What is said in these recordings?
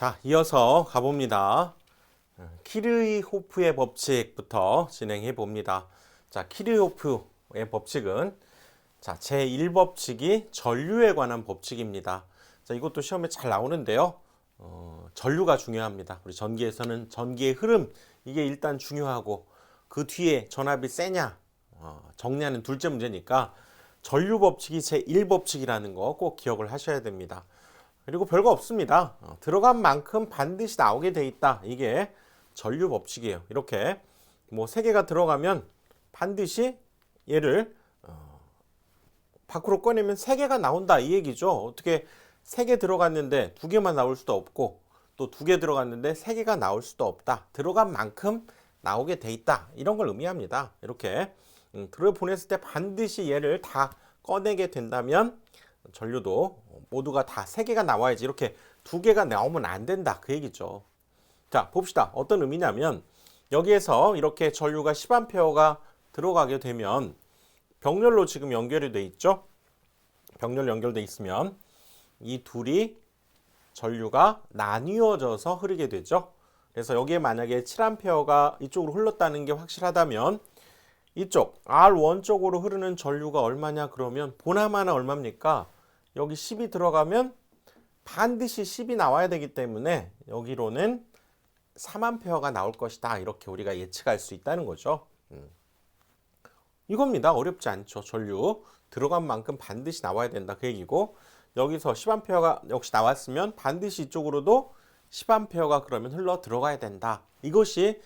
자, 이어서 가봅니다. 키르히호프의 법칙부터 진행해 봅니다. 자, 키르히호프의 법칙은 자, 제1법칙이 전류에 관한 법칙입니다. 자, 이것도 시험에 잘 나오는데요. 어, 전류가 중요합니다. 우리 전기에서는 전기의 흐름 이게 일단 중요하고 그 뒤에 전압이 세냐 어, 적냐는 둘째 문제니까 전류 법칙이 제1법칙이라는 거 꼭 기억을 하셔야 됩니다. 그리고 별거 없습니다. 어, 들어간 만큼 반드시 나오게 돼 있다. 이게 전류 법칙이에요. 이렇게 뭐 세 개가 들어가면 반드시 얘를 어, 밖으로 꺼내면 세 개가 나온다 이 얘기죠. 어떻게 세 개 들어갔는데 두 개만 나올 수도 없고 또 두 개 들어갔는데 세 개가 나올 수도 없다. 들어간 만큼 나오게 돼 있다. 이런 걸 의미합니다. 이렇게 음, 들어 보냈을 때 반드시 얘를 다 꺼내게 된다면 전류도 모두가 다 세 개가 나와야지 이렇게 두 개가 나오면 안 된다 그 얘기죠. 자 봅시다. 어떤 의미냐면 여기에서 이렇게 전류가 10A가 들어가게 되면 병렬로 지금 연결이 돼 있죠. 병렬 연결돼 있으면 이 둘이 전류가 나뉘어져서 흐르게 되죠. 그래서 여기에 만약에 7A가 이쪽으로 흘렀다는 게 확실하다면 이쪽 R1 쪽으로 흐르는 전류가 얼마냐 그러면 보나마나 얼마입니까? 여기 10이 들어가면 반드시 10이 나와야 되기 때문에 여기로는 3A가 나올 것이다. 이렇게 우리가 예측할 수 있다는 거죠. 음. 이겁니다. 어렵지 않죠. 전류 들어간 만큼 반드시 나와야 된다. 그 얘기고 여기서 10A가 역시 나왔으면 반드시 이쪽으로도 10A가 그러면 흘러 들어가야 된다. 이것이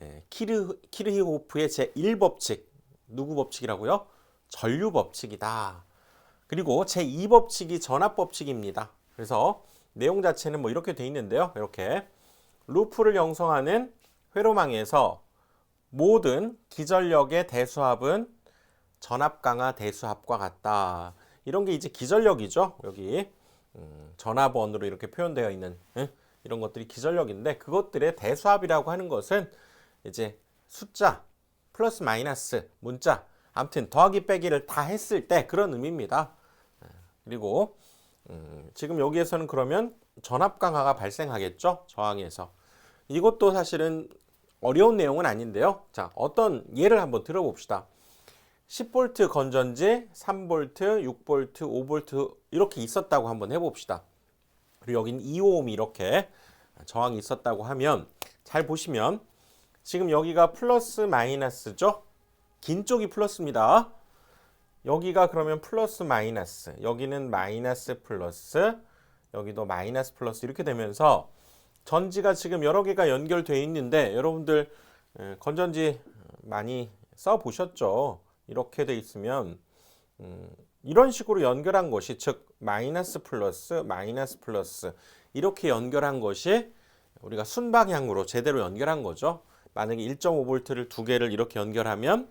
예, 키르, 키르히호프의 제1법칙 누구 법칙이라고요? 전류 법칙이다. 그리고 제2법칙이 전압 법칙입니다. 그래서 내용 자체는 뭐 이렇게 돼 있는데요. 이렇게 루프를 형성하는 회로망에서 모든 기전력의 대수합은 전압 강화 대수합과 같다. 이런 게 이제 기전력이죠. 여기 음, 전압원으로 이렇게 표현되어 있는 응? 이런 것들이 기전력인데 그것들의 대수합이라고 하는 것은 이제 숫자 플러스 마이너스 문자 아무튼 더하기 빼기를 다 했을 때 그런 의미입니다. 그리고 음, 지금 여기에서는 그러면 전압 강화가 발생하겠죠 저항에서 이것도 사실은 어려운 내용은 아닌데요. 자 어떤 예를 한번 들어봅시다. 10V 건전지 3V, 6V, 5V 이렇게 있었다고 한번 해봅시다. 그리고 여긴 2오hm 이렇게 저항이 있었다고 하면 잘 보시면 지금 여기가 플러스 마이너스죠? 긴 쪽이 플러스입니다. 여기가 그러면 플러스 마이너스, 여기는 마이너스 플러스, 여기도 마이너스 플러스 이렇게 되면서 전지가 지금 여러 개가 연결되어 있는데 여러분들 건전지 많이 써 보셨죠? 이렇게 돼 있으면 음, 이런 식으로 연결한 것이 즉 마이너스 플러스 마이너스 플러스 이렇게 연결한 것이 우리가 순방향으로 제대로 연결한 거죠. 만약에 1.5V를 두 개를 이렇게 연결하면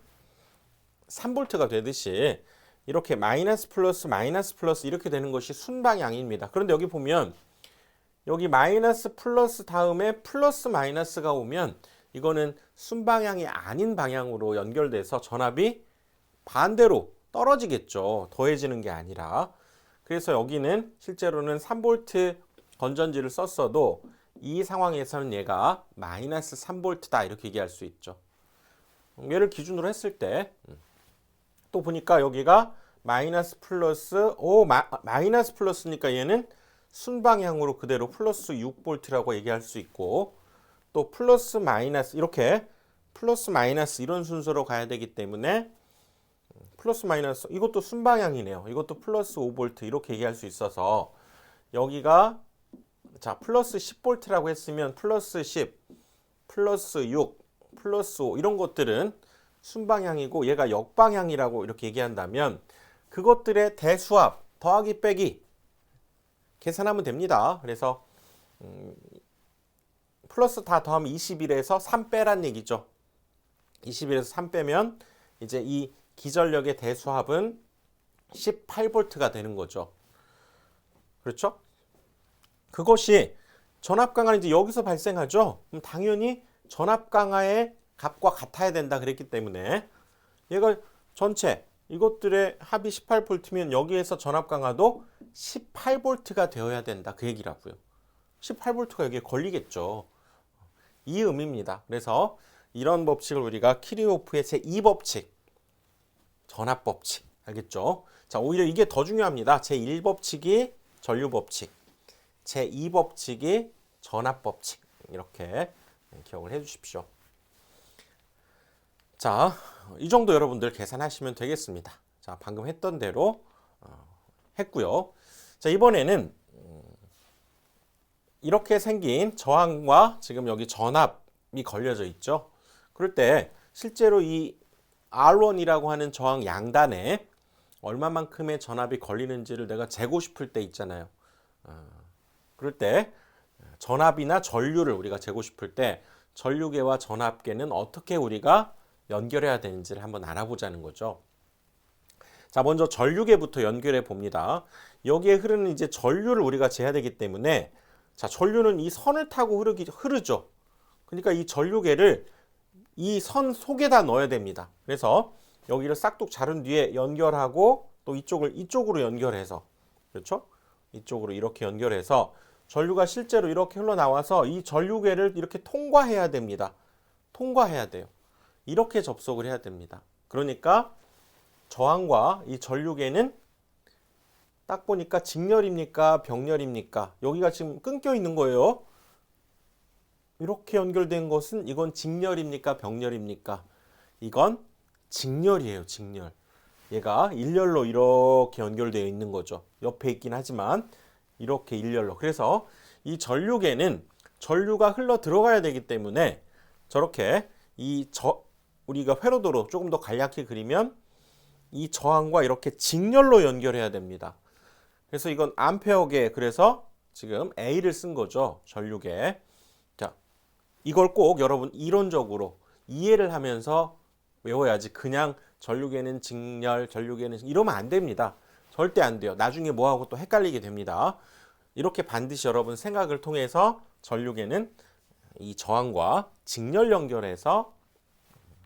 3V가 되듯이 이렇게 마이너스 플러스 마이너스 플러스 이렇게 되는 것이 순방향입니다. 그런데 여기 보면 여기 마이너스 플러스 다음에 플러스 마이너스가 오면 이거는 순방향이 아닌 방향으로 연결돼서 전압이 반대로 떨어지겠죠. 더해지는 게 아니라. 그래서 여기는 실제로는 3V 건전지를 썼어도 이 상황에서는 얘가 마이너스 3V다 이렇게 얘기할 수 있죠. 얘를 기준으로 했을 때 또 보니까 여기가 마이너스 플러스 오 마, 마이너스 플러스니까 얘는 순방향으로 그대로 플러스 6V라고 얘기할 수 있고 또 플러스 마이너스 이렇게 플러스 마이너스 이런 순서로 가야 되기 때문에 플러스 마이너스 이것도 순방향이네요. 이것도 플러스 5V 이렇게 얘기할 수 있어서 여기가 자 플러스 10V라고 했으면 플러스 10, 플러스 6, 플러스 5 이런 것들은 순방향이고 얘가 역방향이라고 이렇게 얘기한다면 그것들의 대수합 더하기 빼기 계산하면 됩니다. 그래서 음, 플러스 다 더하면 21에서 3 빼란 얘기죠. 21에서 3 빼면 이제 이 기전력의 대수합은 18V가 되는 거죠. 그렇죠? 그것이 전압 강화는 이제 여기서 발생하죠. 그럼 당연히 전압 강화의 값과 같아야 된다 그랬기 때문에 얘가 전체 이것들의 합이 18V면 여기에서 전압 강화도 18V가 되어야 된다 그 얘기라고요. 18V가 여기에 걸리겠죠. 이 의미입니다. 그래서 이런 법칙을 우리가 키리오프의 제2법칙, 전압 법칙, 알겠죠? 자, 오히려 이게 더 중요합니다. 제1법칙이 전류 법칙, 제2법칙이 전압법칙. 이렇게 기억을 해 주십시오. 자, 이 정도 여러분들 계산하시면 되겠습니다. 자, 방금 했던 대로 어, 했고요. 자, 이번에는 음, 이렇게 생긴 저항과 지금 여기 전압이 걸려져 있죠. 그럴 때 실제로 이 R1이라고 하는 저항 양단에 얼마만큼의 전압이 걸리는지를 내가 재고 싶을 때 있잖아요. 어, 그럴 때 전압이나 전류를 우리가 재고 싶을 때 전류계와 전압계는 어떻게 우리가 연결해야 되는지를 한번 알아보자는 거죠. 자, 먼저 전류계부터 연결해 봅니다. 여기에 흐르는 이제 전류를 우리가 재야 되기 때문에 자, 전류는 이 선을 타고 흐르기 흐르죠. 그러니까 이 전류계를 이 선 속에다 넣어야 됩니다. 그래서 여기를 싹둑 자른 뒤에 연결하고 또 이쪽을 이쪽으로 연결해서 그렇죠? 이쪽으로 이렇게 연결해서 전류가 실제로 이렇게 흘러나와서 이 전류계를 이렇게 통과해야 됩니다. 통과해야 돼요. 이렇게 접속을 해야 됩니다. 그러니까 저항과 이 전류계는 딱 보니까 직렬입니까? 병렬입니까? 여기가 지금 끊겨 있는 거예요. 이렇게 연결된 것은 이건 직렬입니까? 병렬입니까? 이건 직렬이에요. 직렬. 얘가 일렬로 이렇게 연결되어 있는 거죠. 옆에 있긴 하지만 이렇게 일렬로. 그래서 이 전류계는 전류가 흘러 들어가야 되기 때문에 저렇게 이 저 우리가 회로도로 조금 더 간략히 그리면 이 저항과 이렇게 직렬로 연결해야 됩니다. 그래서 이건 암페어계 그래서 지금 A를 쓴 거죠. 전류계. 자, 이걸 꼭 여러분 이론적으로 이해를 하면서 외워야지 그냥 전류계는 직렬, 전류계는 이러면 안 됩니다. 절대 안 돼요. 나중에 뭐하고 또 헷갈리게 됩니다. 이렇게 반드시 여러분 생각을 통해서 전류계는 이 저항과 직렬 연결해서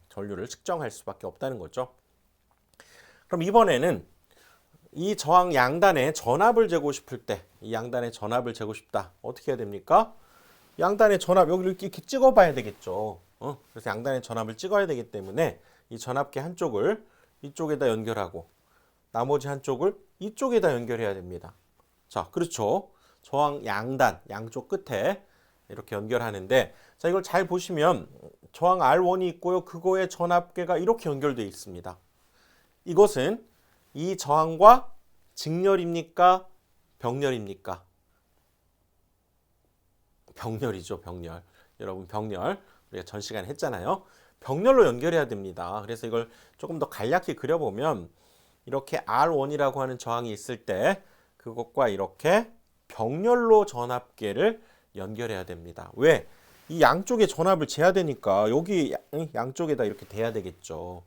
전류를 측정할 수밖에 없다는 거죠. 그럼 이번에는 이 저항 양단에 전압을 재고 싶을 때, 이 양단에 전압을 재고 싶다. 어떻게 해야 됩니까? 양단의 전압 여기를 이렇게 찍어 봐야 되겠죠. 어? 그래서 양단의 전압을 찍어야 되기 때문에 이 전압계 한쪽을 이쪽에다 연결하고 나머지 한쪽을 이쪽에다 연결해야 됩니다. 자, 그렇죠. 저항 양단 양쪽 끝에 이렇게 연결하는데 자 이걸 잘 보시면 저항 R1이 있고요. 그거의 전압계가 이렇게 연결되어 있습니다. 이것은 이 저항과 직렬입니까? 병렬입니까? 병렬이죠, 병렬. 여러분 병렬 우리가 전 시간에 했잖아요. 병렬로 연결해야 됩니다. 그래서 이걸 조금 더 간략히 그려보면 이렇게 R1이라고 하는 저항이 있을 때 그것과 이렇게 병렬로 전압계를 연결해야 됩니다. 왜? 이 양쪽에 전압을 재야 되니까 여기 양쪽에다 이렇게 대야 되겠죠.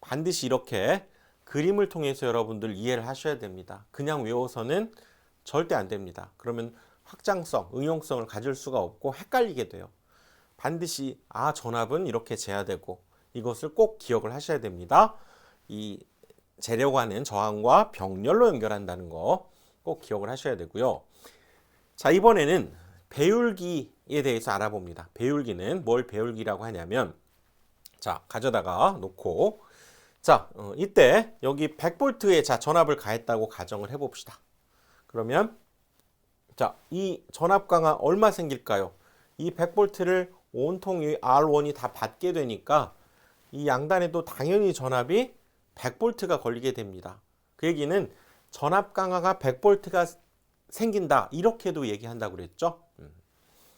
반드시 이렇게 그림을 통해서 여러분들 이해를 하셔야 됩니다. 그냥 외워서는 절대 안 됩니다. 그러면 확장성, 응용성을 가질 수가 없고 헷갈리게 돼요. 반드시 아 전압은 이렇게 재야 되고 이것을 꼭 기억을 하셔야 됩니다. 이 재려고 저항과 병렬로 연결한다는 거 꼭 기억을 하셔야 되고요. 자 이번에는 배율기에 대해서 알아봅니다. 배율기는 뭘 배율기라고 하냐면 자 가져다가 놓고 자 어, 이때 여기 100볼트의 자 전압을 가했다고 가정을 해 봅시다. 그러면 자 이 전압 강화 얼마 생길까요? 이 100볼트를 온통 이 R1이 다 받게 되니까 이 양단에도 당연히 전압이 100볼트가 걸리게 됩니다. 그 얘기는 전압 강화가 100볼트가 생긴다 이렇게도 얘기한다고 그랬죠. 음.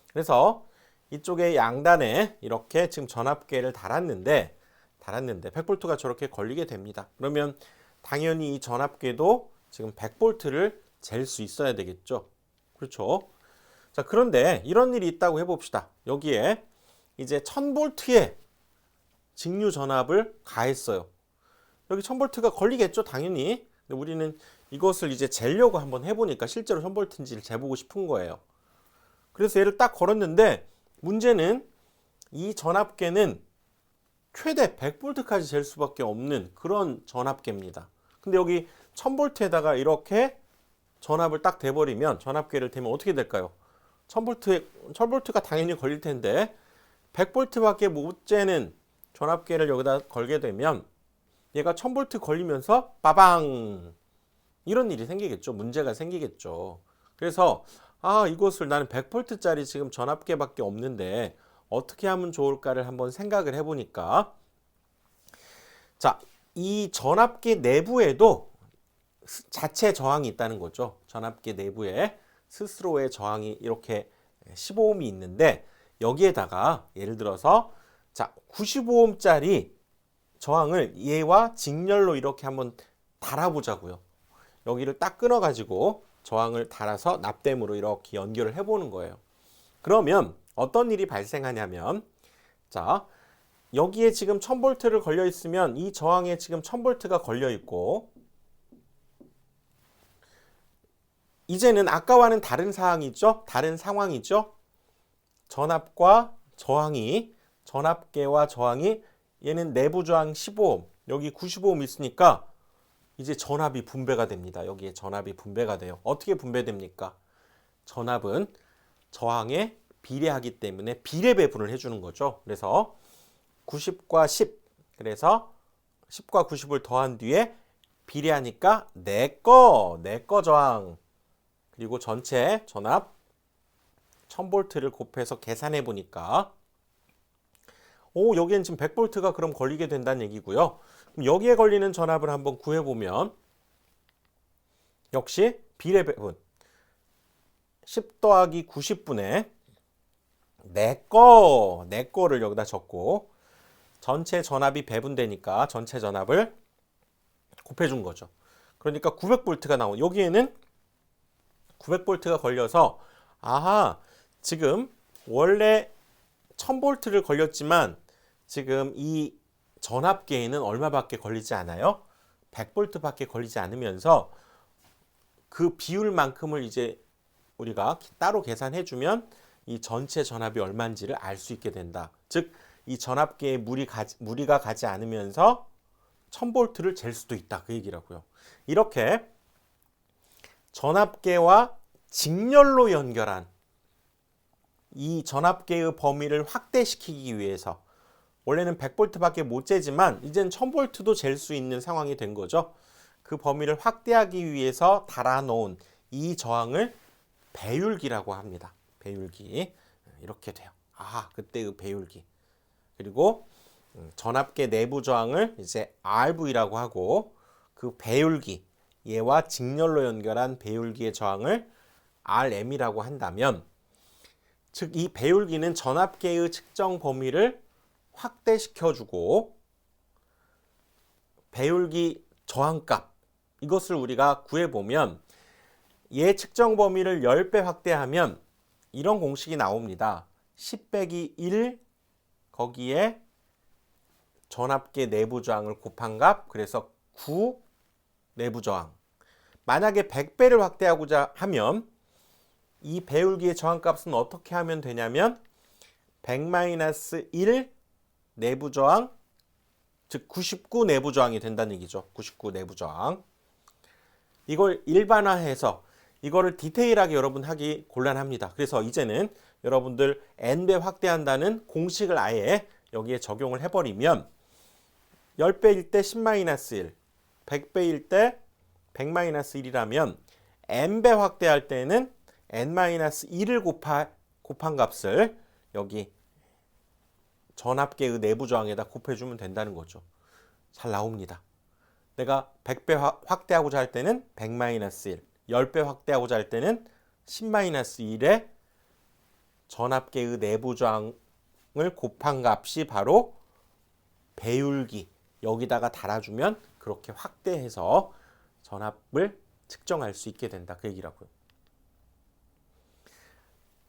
그래서 이쪽에 양단에 이렇게 지금 전압계를 달았는데 달았는데 100볼트가 저렇게 걸리게 됩니다. 그러면 당연히 이 전압계도 지금 100볼트를 잴 수 있어야 되겠죠. 그렇죠. 자, 그런데 이런 일이 있다고 해 봅시다. 여기에 이제 1000볼트의 직류 전압을 가했어요. 여기 1000볼트가 걸리겠죠, 당연히. 근데 우리는 이것을 이제 재려고 한번 해보니까 실제로 1000볼트인지를 재보고 싶은 거예요. 그래서 얘를 딱 걸었는데 문제는 이 전압계는 최대 100볼트까지 잴 수밖에 없는 그런 전압계입니다. 근데 여기 1000볼트에다가 이렇게 전압을 딱 대버리면 전압계를 대면 어떻게 될까요? 1000볼트, 1000볼트가 당연히 걸릴 텐데 100볼트밖에 못 재는 전압계를 여기다 걸게 되면 얘가 1000볼트 걸리면서 빠방 이런 일이 생기겠죠. 문제가 생기겠죠. 그래서 아 이것을 나는 100볼트짜리 지금 전압계밖에 없는데 어떻게 하면 좋을까를 한번 생각을 해보니까 자 이 전압계 내부에도 스- 자체 저항이 있다는 거죠. 전압계 내부에 스스로의 저항이 이렇게 15ohm이 있는데 여기에다가 예를 들어서 자 95ohm짜리 저항을 얘와 직렬로 이렇게 한번 달아보자고요. 여기를 딱 끊어가지고 저항을 달아서 납땜으로 이렇게 연결을 해보는 거예요. 그러면 어떤 일이 발생하냐면 자 여기에 지금 1000볼트를 걸려 있으면 이 저항에 지금 1000볼트가 걸려 있고 이제는 아까와는 다른 사항이죠. 다른 상황이죠. 전압과 저항이 전압계와 저항이 얘는 내부 저항 15옴, 여기 95옴 있으니까 이제 전압이 분배가 됩니다. 여기에 전압이 분배가 돼요. 어떻게 분배됩니까? 전압은 저항에 비례하기 때문에 비례 배분을 해주는 거죠. 그래서 90과 10, 그래서 10과 90을 더한 뒤에 비례하니까 내꺼, 내꺼 저항, 그리고 전체 전압 1000볼트를 곱해서 계산해 보니까 오, 여기엔 지금 100볼트가 그럼 걸리게 된다는 얘기고요. 그럼 여기에 걸리는 전압을 한번 구해 보면 역시 비례 배분 10 더하기 90분의 내꺼, 내꺼를 여기다 적고 전체 전압이 배분되니까 전체 전압을 곱해 준 거죠. 그러니까 900볼트가 나온 여기에는 900볼트가 걸려서 아하 지금 원래 1000볼트를 걸렸지만 지금 이 전압계에는 얼마밖에 걸리지 않아요? 100볼트밖에 걸리지 않으면서 그 비율만큼을 이제 우리가 따로 계산해 주면 이 전체 전압이 얼마인지를 알 수 있게 된다. 즉 이 전압계에 물이 가지, 무리가 가지 않으면서 1000볼트를 잴 수도 있다. 그 얘기라고요. 이렇게 전압계와 직렬로 연결한 이 전압계의 범위를 확대시키기 위해서 원래는 100볼트밖에 못 재지만 이젠 1000볼트도 잴 수 있는 상황이 된 거죠. 그 범위를 확대하기 위해서 달아놓은 이 저항을 배율기라고 합니다. 배율기 이렇게 돼요. 아 그때의 배율기 그리고 음, 전압계 내부 저항을 이제 RV라고 하고 그 배율기 얘와 직렬로 연결한 배율기의 저항을 RM이라고 한다면 즉 이 배율기는 전압계의 측정 범위를 확대시켜주고 배율기 저항값 이것을 우리가 구해보면 얘 측정 범위를 10배 확대하면 이런 공식이 나옵니다. 10 빼기 1 거기에 전압계 내부 저항을 곱한 값 그래서 9 내부 저항 만약에 100배를 확대하고자 하면 이 배율기의 저항값은 어떻게 하면 되냐면 100-1 내부 저항 즉 99 내부 저항이 된다는 얘기죠. 99 내부 저항. 이걸 일반화해서 이거를 디테일하게 여러분 하기 곤란합니다. 그래서 이제는 여러분들 n배 확대한다는 공식을 아예 여기에 적용을 해버리면 10배일 때 10-1, 100배일 때 100-1이라면 n배 확대할 때는 n-1을 곱하, 곱한 값을 여기 전압계의 내부 저항에다 곱해주면 된다는 거죠. 잘 나옵니다. 내가 100배 확대하고자 할 때는 100-1, 10배 확대하고자 할 때는 10-1의 전압계의 내부 저항을 곱한 값이 바로 배율기 여기다가 달아주면 그렇게 확대해서 전압을 측정할 수 있게 된다 그 얘기라고요.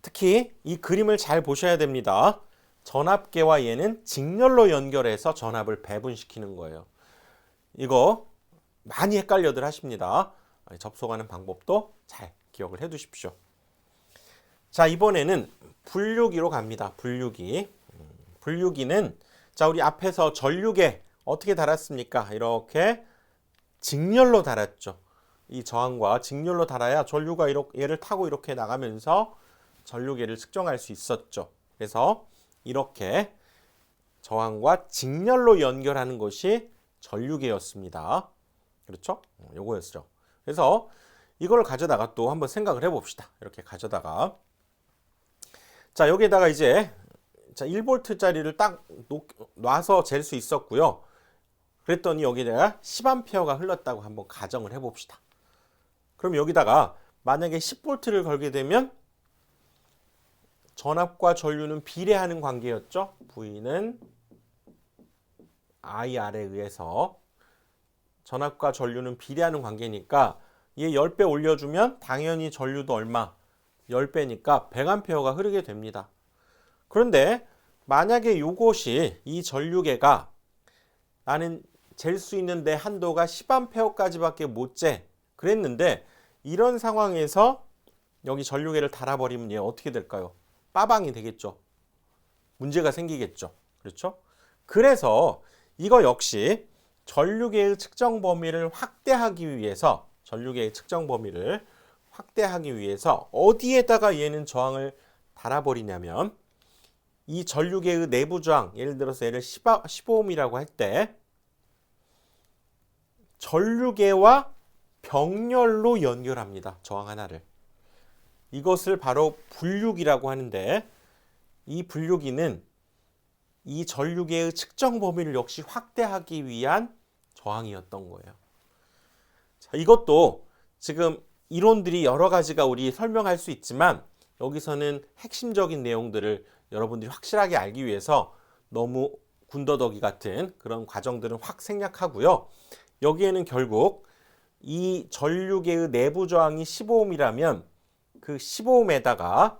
특히 이 그림을 잘 보셔야 됩니다. 전압계와 얘는 직렬로 연결해서 전압을 배분시키는 거예요. 이거 많이 헷갈려들 하십니다. 접속하는 방법도 잘 기억을 해 두십시오. 자, 이번에는 분류기로 갑니다. 분류기. 음, 분류기는 자, 우리 앞에서 전류계 어떻게 달았습니까? 이렇게 직렬로 달았죠. 이 저항과 직렬로 달아야 전류가 이렇게 얘를 타고 이렇게 나가면서 전류계를 측정할 수 있었죠. 그래서 이렇게 저항과 직렬로 연결하는 것이 전류계였습니다. 그렇죠? 어, 요거였죠. 그래서 이걸 가져다가 또 한번 생각을 해봅시다. 이렇게 가져다가 자 여기에다가 이제 자 1볼트짜리를 딱 놓, 놔서 잴 수 있었고요. 그랬더니 여기다가 10A가 흘렀다고 한번 가정을 해봅시다. 그럼 여기다가 만약에 10볼트를 걸게 되면 전압과 전류는 비례하는 관계였죠. V는 IR에 의해서 전압과 전류는 비례하는 관계니까 얘 10배 올려주면 당연히 전류도 얼마? 10배니까 100A가 흐르게 됩니다. 그런데 만약에 이것이 이 전류계가 나는 잴 수 있는 내 한도가 10A까지밖에 못 재. 그랬는데 이런 상황에서 여기 전류계를 달아버리면 얘 어떻게 될까요? 빠방이 되겠죠. 문제가 생기겠죠. 그렇죠? 그래서 이거 역시 전류계의 측정 범위를 확대하기 위해서 전류계의 측정 범위를 확대하기 위해서 어디에다가 얘는 저항을 달아버리냐면 이 전류계의 내부 저항 예를 들어서 얘를 15ohm이라고 할 때 전류계와 병렬로 연결합니다. 저항 하나를. 이것을 바로 분류기라고 하는데 이 분류기는 이 전류계의 측정 범위를 역시 확대하기 위한 저항이었던 거예요. 자, 이것도 지금 이론들이 여러 가지가 우리 설명할 수 있지만 여기서는 핵심적인 내용들을 여러분들이 확실하게 알기 위해서 너무 군더더기 같은 그런 과정들은 확 생략하고요. 여기에는 결국 이 전류계의 내부 저항이 15ohm이라면 그 15ohm에다가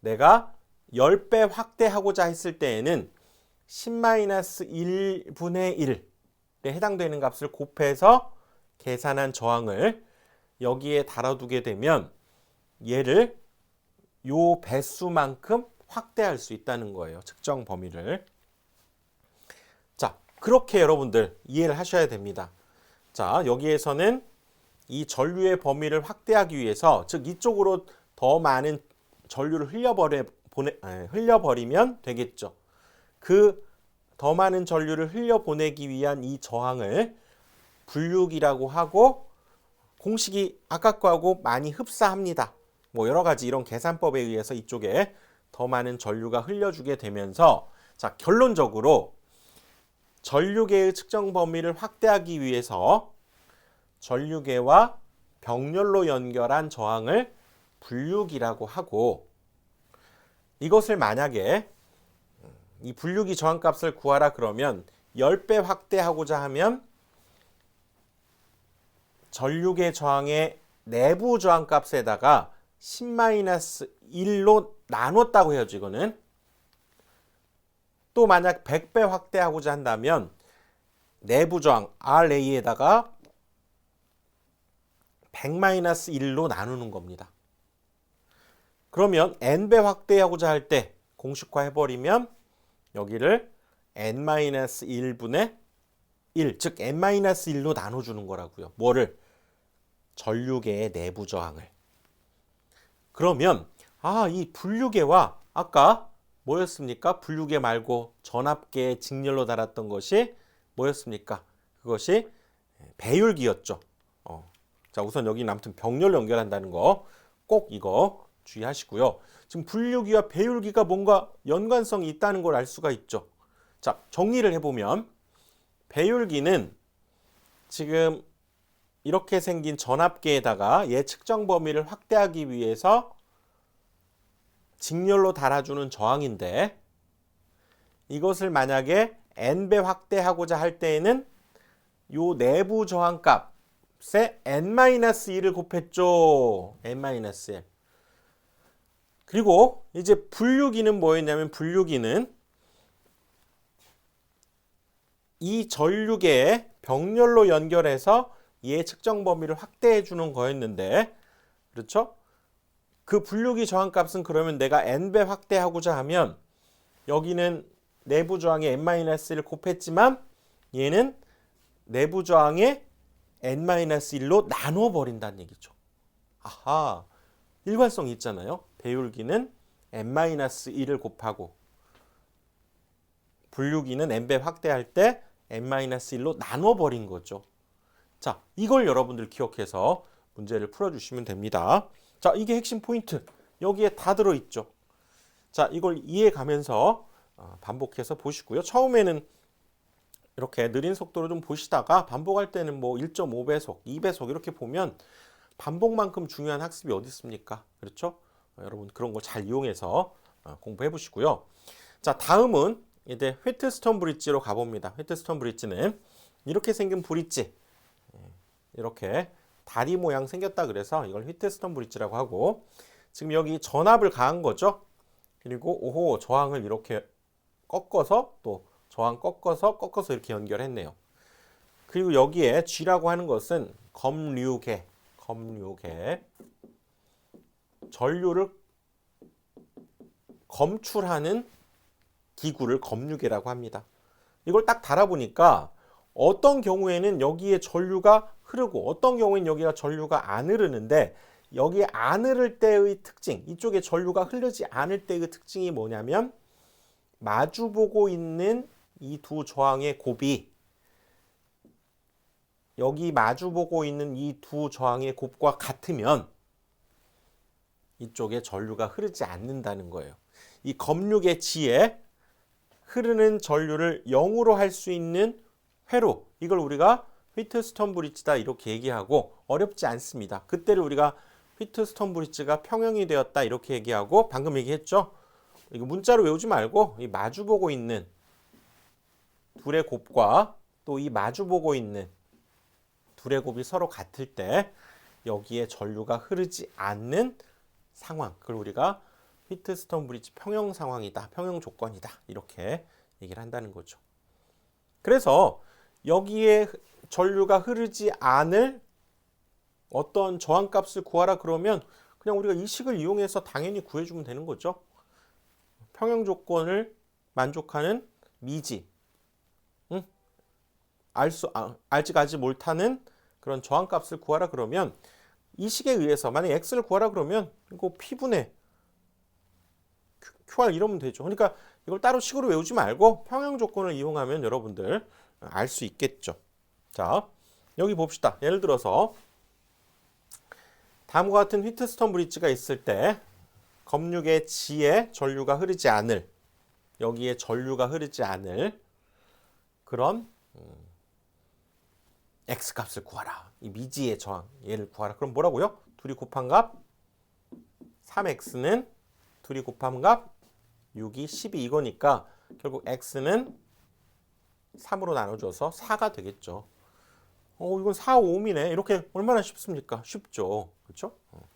내가 10배 확대하고자 했을 때에는 10-1분의 1에 해당되는 값을 곱해서 계산한 저항을 여기에 달아두게 되면 얘를 요 배수만큼 확대할 수 있다는 거예요. 측정 범위를. 자, 그렇게 여러분들 이해를 하셔야 됩니다. 자, 여기에서는 이 전류의 범위를 확대하기 위해서 즉 이쪽으로 더 많은 전류를 흘려버려 보내 에, 흘려버리면 되겠죠. 그 더 많은 전류를 흘려보내기 위한 이 저항을 분류기라고 하고 공식이 아까 거하고 많이 흡사합니다. 뭐 여러 가지 이런 계산법에 의해서 이쪽에 더 많은 전류가 흘려주게 되면서 자 결론적으로 전류계의 측정 범위를 확대하기 위해서 전류계와 병렬로 연결한 저항을 분류기라고 하고 이것을 만약에 이 분류기 저항값을 구하라 그러면 10배 확대하고자 하면 전류계 저항의 내부 저항값에다가 10-1로 나눴다고 해야죠 이거는 또 만약 100배 확대하고자 한다면 내부 저항 RA에다가 100-1로 나누는 겁니다. 그러면 n배 확대하고자 할 때 공식화 해버리면 여기를 n-1분의 1, 즉 n-1로 나눠주는 거라고요. 뭐를? 전류계의 내부 저항을. 그러면 아, 이 분류계와 아까 뭐였습니까? 분류계 말고 전압계에 직렬로 달았던 것이 뭐였습니까? 그것이 배율기였죠. 어. 자, 우선 여기 아무튼 병렬로 연결한다는 거 꼭 이거 주의하시고요. 지금 분류기와 배율기가 뭔가 연관성이 있다는 걸 알 수가 있죠. 자, 정리를 해보면 배율기는 지금 이렇게 생긴 전압계에다가 얘 측정 범위를 확대하기 위해서 직렬로 달아주는 저항인데 이것을 만약에 n배 확대하고자 할 때에는 요 내부 저항 값에 n-1을 곱했죠. n-1. 그리고 이제 분류기는 뭐였냐면 분류기는 이 전류계에 병렬로 연결해서 얘 측정 범위를 확대해 주는 거였는데 그렇죠? 그 분류기 저항값은 그러면 내가 n배 확대하고자 하면 여기는 내부 저항에 n-1을 곱했지만 얘는 내부 저항에 n-1로 나눠 버린다는 얘기죠. 아하. 일관성이 있잖아요. 배율기는 n-1을 곱하고 분류기는 n배 확대할 때 n-1로 나눠버린 거죠. 자, 이걸 여러분들 기억해서 문제를 풀어주시면 됩니다. 자, 이게 핵심 포인트. 여기에 다 들어있죠. 자, 이걸 이해해 가면서 어, 반복해서 보시고요. 처음에는 이렇게 느린 속도로 좀 보시다가 반복할 때는 뭐 1.5배속, 2배속 이렇게 보면 반복만큼 중요한 학습이 어디 있습니까? 그렇죠? 어, 여러분 그런 거 잘 이용해서 어, 공부해 보시고요. 자, 다음은 이제 휘트스톤 브릿지로 가봅니다. 휘트스톤 브릿지는 이렇게 생긴 브릿지. 예, 이렇게 다리 모양 생겼다 그래서 이걸 휘트스톤 브릿지라고 하고 지금 여기 전압을 가한 거죠. 그리고 오호 저항을 이렇게 꺾어서 또 저항 꺾어서 꺾어서 이렇게 연결했네요. 그리고 여기에 G라고 하는 것은 검류계, 검류계 전류를 검출하는 기구를 검류계라고 합니다. 이걸 딱 달아보니까 어떤 경우에는 여기에 전류가 흐르고 어떤 경우에는 여기가 전류가 안 흐르는데 여기 안 흐를 때의 특징, 이쪽에 전류가 흐르지 않을 때의 특징이 뭐냐면 마주보고 있는 이 두 저항의 곱이 여기 마주보고 있는 이 두 저항의 곱과 같으면 이쪽에 전류가 흐르지 않는다는 거예요. 이 검육의 지에 흐르는 전류를 0으로 할 수 있는 회로 이걸 우리가 휘트스톤 브릿지다 이렇게 얘기하고 어렵지 않습니다. 그때를 우리가 휘트스톤 브릿지가 평형이 되었다 이렇게 얘기하고 방금 얘기했죠. 이거 문자로 외우지 말고 이 마주 보고 있는 둘의 곱과 또 이 마주 보고 있는 둘의 곱이 서로 같을 때 여기에 전류가 흐르지 않는 상황 그걸 우리가 휘트스톤 브릿지 평형 상황이다 평형 조건이다 이렇게 얘기를 한다는 거죠 그래서 여기에 전류가 흐르지 않을 어떤 저항값을 구하라 그러면 그냥 우리가 이 식을 이용해서 당연히 구해주면 되는 거죠 평형 조건을 만족하는 미지 응? 알수 아, 알지 가지 못하는 그런 저항값을 구하라 그러면 이 식에 의해서 만약 x를 구하라 그러면 이거 p분의 QR 이러면 되죠. 그러니까 이걸 따로 식으로 외우지 말고 평형 조건을 이용하면 여러분들 알 수 있겠죠. 자, 여기 봅시다. 예를 들어서 다음과 같은 휘트스톤 브릿지가 있을 때 검육의 지에 전류가 흐르지 않을 여기에 전류가 흐르지 않을 그런 음, x 값을 구하라. 이 미지의 저항 얘를 구하라. 그럼 뭐라고요? 둘이 곱한 값 3x는 둘이 곱한 값 6이 12 이거니까 결국 x는 3으로 나눠줘서 4가 되겠죠. 어, 이건 4, 5음이네. 이렇게 얼마나 쉽습니까? 쉽죠. 그렇죠? 어.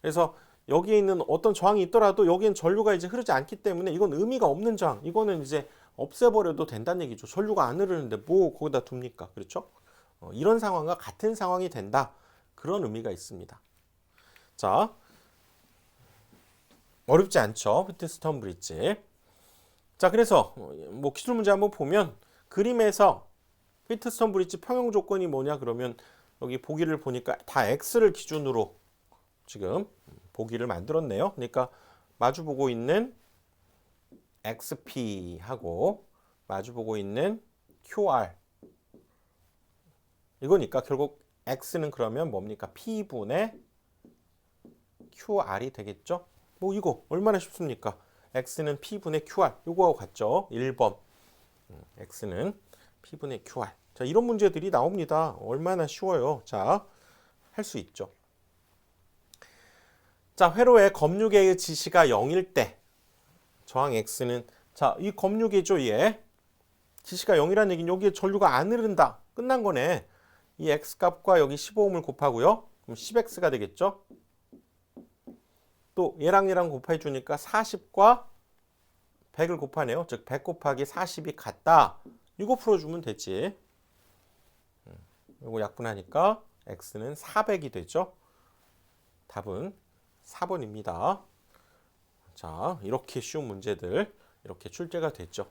그래서 여기에 있는 어떤 저항이 있더라도 여기엔 전류가 이제 흐르지 않기 때문에 이건 의미가 없는 저항. 이거는 이제 없애버려도 된다는 얘기죠. 전류가 안 흐르는데 뭐 거기다 둡니까? 그렇죠? 어, 이런 상황과 같은 상황이 된다. 그런 의미가 있습니다. 자, 어렵지 않죠. 휘트스턴 브릿지. 자, 그래서 뭐 기술 문제 한번 보면 그림에서 휘트스턴 브릿지 평형 조건이 뭐냐 그러면 여기 보기를 보니까 다 x를 기준으로 지금 보기를 만들었네요. 그러니까 마주 보고 있는 xp하고 마주 보고 있는 qr 이거니까 결국 x는 그러면 뭡니까? p분의 qr이 되겠죠? 뭐 이거 얼마나 쉽습니까? x는 p분의 qr 요거하고 같죠? 1번 음, x는 p분의 qr 자 이런 문제들이 나옵니다. 얼마나 쉬워요. 자 할 수 있죠. 자 회로의 검육의 지시가 0일 때 저항 x는 자 이 검육이죠 얘 지시가 0이라는 얘기는 여기에 전류가 안 흐른다 끝난 거네 이 x 값과 여기 15옴을 곱하고요 그럼 10x가 되겠죠 또 얘랑 얘랑 곱해 주니까 40과 100을 곱하네요. 즉 100 곱하기 40이 같다. 이거 풀어주면 되지. 이거 약분하니까 x는 400이 되죠. 답은 4번입니다. 자, 이렇게 쉬운 문제들 이렇게 출제가 됐죠.